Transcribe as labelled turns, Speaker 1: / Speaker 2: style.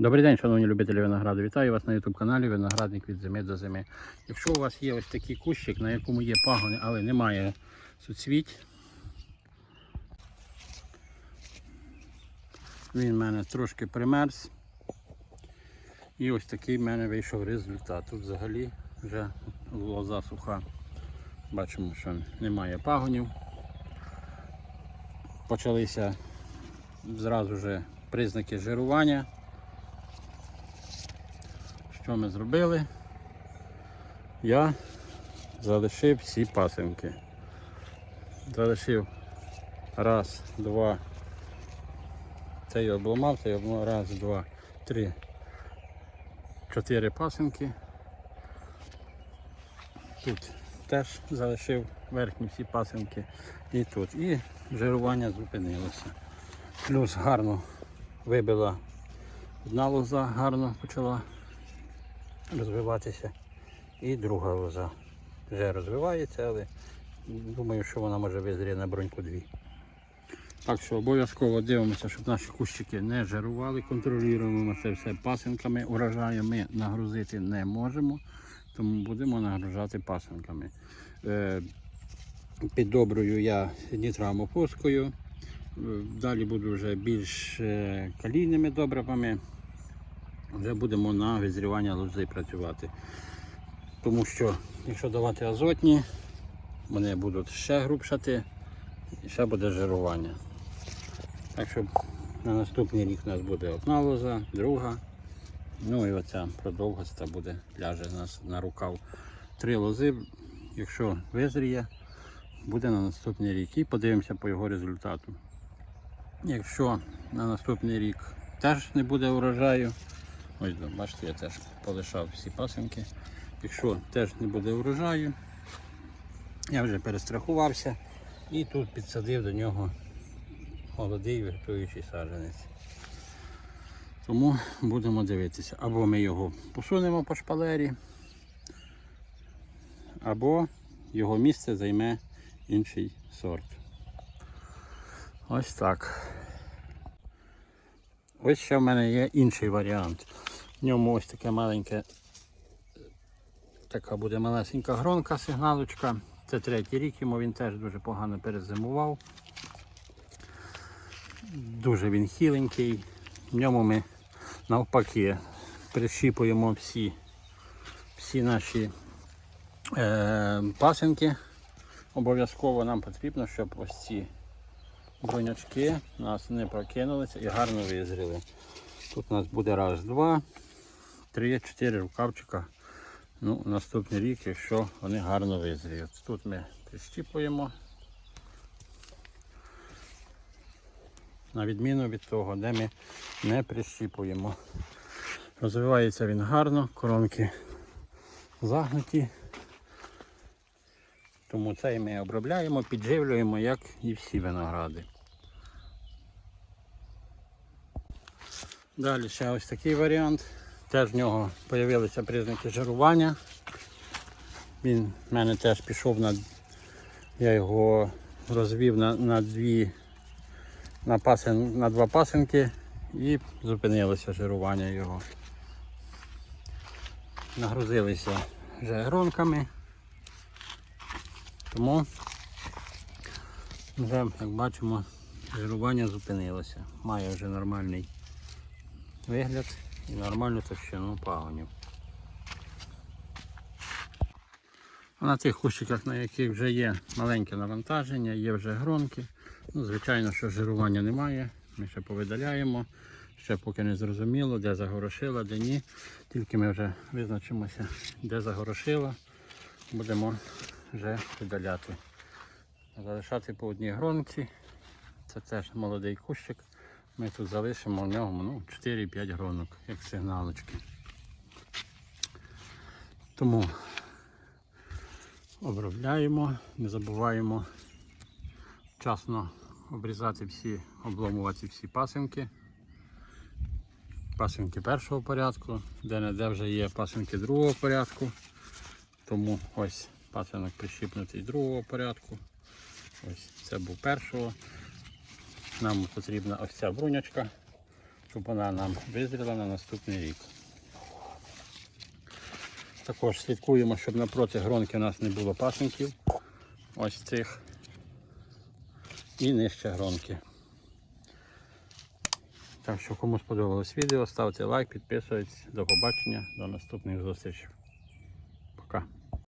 Speaker 1: Добрий день, шановні любителі винограду. Вітаю вас на YouTube каналі Виноградник від зими до зими. Якщо у вас є ось такий кущик, на якому є пагони, але немає суцвіть, він в мене трошки примерз. І ось такий в мене вийшов результат. Тут взагалі вже лоза суха. Бачимо, що немає пагонів. Почалися зразу вже признаки жирування. Що ми зробили? Я залишив всі пасинки. Залишив раз, два. Цей обламав, цей обламав, раз, два, три, чотири пасинки. Тут теж залишив верхні всі пасинки і тут. І жирування зупинилося. Плюс гарно вибила одна лоза, гарно почала розвиватися. І друга лоза вже розвивається, але думаю, що вона може визріє на броньку дві. Так що обов'язково дивимося, щоб наші кущики не жирували, контролюємо це все пасинками. Урожаю ми нагрузити не можемо, тому будемо нагружати пасинками. Е, Піддобрую я нітрамопускою. Е, Далі буду вже більш е, калійними добривами вже будемо на визрівання лози працювати. Тому що, якщо давати азотні, вони будуть ще грубшати і ще буде жирування. Так що на наступний рік у нас буде одна лоза, друга. Ну і оця продовгоста буде, ляже у нас на рукав. Три лози, якщо визріє, буде на наступний рік. І подивимося по його результату. Якщо на наступний рік теж не буде урожаю, Ось, бачите, я теж полишав всі пасинки. Якщо теж не буде урожаю, я вже перестрахувався і тут підсадив до нього молодий віртуючий саджанець. Тому будемо дивитися. Або ми його посунемо по шпалері, або його місце займе інший сорт. Ось так. Ось ще в мене є інший варіант. В ньому ось таке маленьке, така буде малесенька гронка, сигналочка. Це третій рік, йому він теж дуже погано перезимував. Дуже він хіленький. В ньому ми навпаки прищіпуємо всі, всі наші е, пасинки. Обов'язково нам потрібно, щоб ось ці бронячки у нас не прокинулися і гарно визріли. Тут у нас буде раз, два, три, чотири рукавчика. Ну, наступний рік, якщо вони гарно визріють. Тут ми прищіпуємо. На відміну від того, де ми не прищіпуємо. Розвивається він гарно, коронки загнуті. Тому цей ми обробляємо, підживлюємо, як і всі виногради. Далі ще ось такий варіант. Теж в нього з'явилися признаки жирування. Він в мене теж пішов на. Я його розвів на, на дві на, пасин, на два пасинки і зупинилося жирування його. Нагрузилися вже гронками. Тому вже, як бачимо, жирування зупинилося. Має вже нормальний вигляд і нормальну товщину пагонів. На тих кущиках, на яких вже є маленьке навантаження, є вже гронки. Ну, Звичайно, що жирування немає. Ми ще повидаляємо. Ще поки не зрозуміло, де загорошила, де ні. Тільки ми вже визначимося, де загорошила, будемо вже видаляти. Залишати по одній гронці. Це теж молодий кущик. Ми тут залишимо в ньому ну, 4-5 гронок, як сигналочки. Тому обробляємо, не забуваємо вчасно обрізати всі, обломувати всі пасинки. Пасинки першого порядку, де-не-де вже є пасинки другого порядку. Тому ось пасинок прищіпнутий другого порядку. Ось це був першого. Нам потрібна ось ця брунячка. щоб вона нам визріла на наступний рік. Також слідкуємо, щоб напроти гронки у нас не було пасинків. Ось цих. І нижче гронки. Так що кому сподобалось відео, ставте лайк, підписуйтесь. До побачення, до наступних зустрічей. Пока.